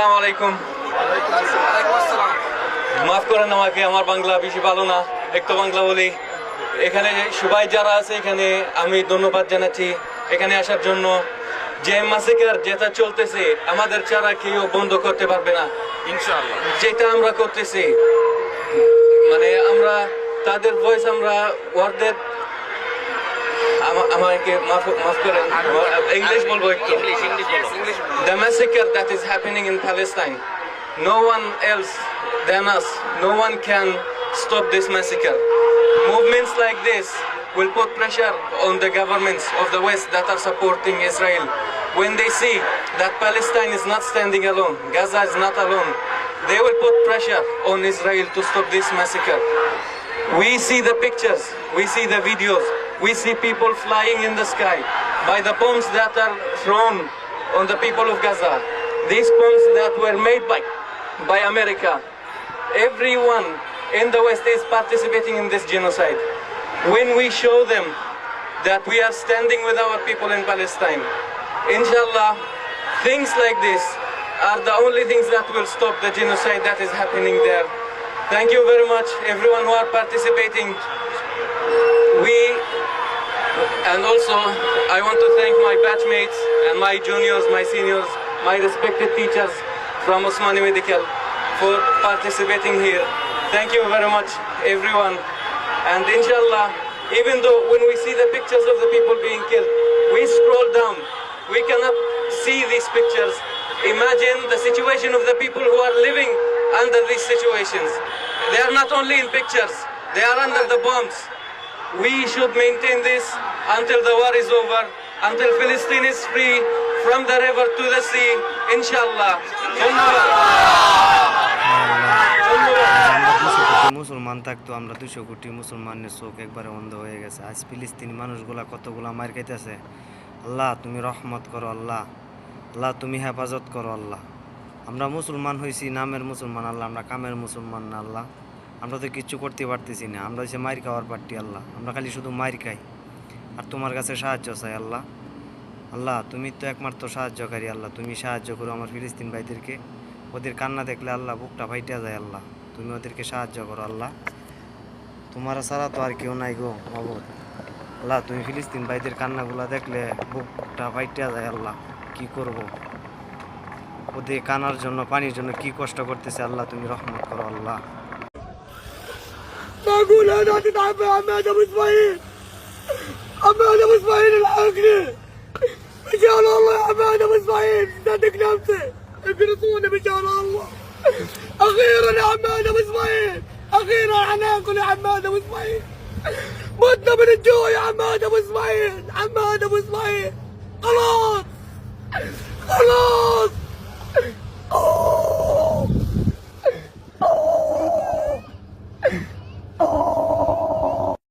আসসালামু আলাইকুম। মাফ করেন আমাকে আমার বাংলা বেশি ভালো না একটু বাংলা বলি। এখানে সবাই যারা আছে এখানে আমি ধন্যবাদ জানাচ্ছি। এখানে আসার জন্য যে মাসিকার যেটা চলতেছে আমাদের ছাড়া কেউ বন্ধ করতে পারবে না। ইনশাআল্লাহ। যেটা আমরা করতেছি মানে আমরা তাদের ভয়েস আমরা ওয়ার্ডের আমাকে মাফ মাফ করেন ইংলিশ বলবো একটু ইংলিশ ইংলিশ বলো English the massacre that is happening in Palestine. No one else than us, no one can stop this massacre. Movements like this will put pressure on the governments of the West that are supporting Israel. When they see that Palestine is not standing alone, Gaza is not alone, they will put pressure on Israel to stop this massacre. We see the pictures, we see the videos, we see people flying in the sky by the bombs that are thrown on the people of Gaza. These bombs that were made by, by America. Everyone in the West is participating in this genocide. When we show them that we are standing with our people in Palestine, inshallah, things like this are the only things that will stop the genocide that is happening there. Thank you very much, everyone who are participating. And also, I want to thank my batchmates and my juniors, my seniors, my respected teachers from Osmani Medical for participating here. Thank you very much, everyone. And inshallah, even though when we see the pictures of the people being killed, we scroll down, we cannot see these pictures. Imagine the situation of the people who are living under these situations. They are not only in pictures, they are under the bombs. We should maintain this until the war is over, until Palestine is free from the river to the sea, inshallah. মুসলমান থাকতো আমরা দুশো কোটি মুসলমানের চোখ একবারে অন্ধ হয়ে গেছে। আজ ফিলিস্তিনি মানুষগুলা কতগুলা মার খাইতেছে? আল্লাহ তুমি রহমত করো আল্লাহ। আল্লাহ তুমি হেফাজত করো আল্লাহ। আমরা মুসলমান হয়েছি নামের মুসলমান আল্লাহ। আমরা কামের মুসলমান না আল্লাহ। আমরা তো কিচ্ছু করতে পারতেছি না। আমরা হচ্ছে মার খাওয়ার পার্টি আল্লাহ। আমরা খালি শুধু মার খাই। আর তোমার কাছে সাহায্য চাই, আল্লাহ। আল্লাহ, তুমি তো একমাত্র সাহায্যকারী, আল্লাহ। তুমি সাহায্য করো আমার ফিলিস্তিন ভাইদেরকে। ওদের কান্না দেখলে আল্লাহ বুকটা ফাইটা যায়, আল্লাহ। তুমি ওদেরকে সাহায্য করো, আল্লাহ। তোমার ছাড়া তো আর কেউ নাই গো, মাবুদ। আল্লাহ, তুমি ফিলিস্তিন ভাইদের কান্নাগুলো দেখলে বুকটা ফাইটা যায়, আল্লাহ। কি করব? ওদের কানার জন্য, পানির জন্য কি কষ্ট করতেছে, আল্লাহ, তুমি রহমত করো, আল্লাহ। معقول أنا تتعب يا عماد ابو إسماعيل. عماد ابو إسماعيل الحقني رجال الله يا عماد ابو إسماعيل. صدق نفسي. اقرصوني رجال الله أخيرا يا عماد ابو إسماعيل. أخيرا حناكل يا عماد ابو إسماعيل. متنا من الجوع يا عماد ابو إسماعيل. عماد ابو إسماعيل. خلاص. خلاص.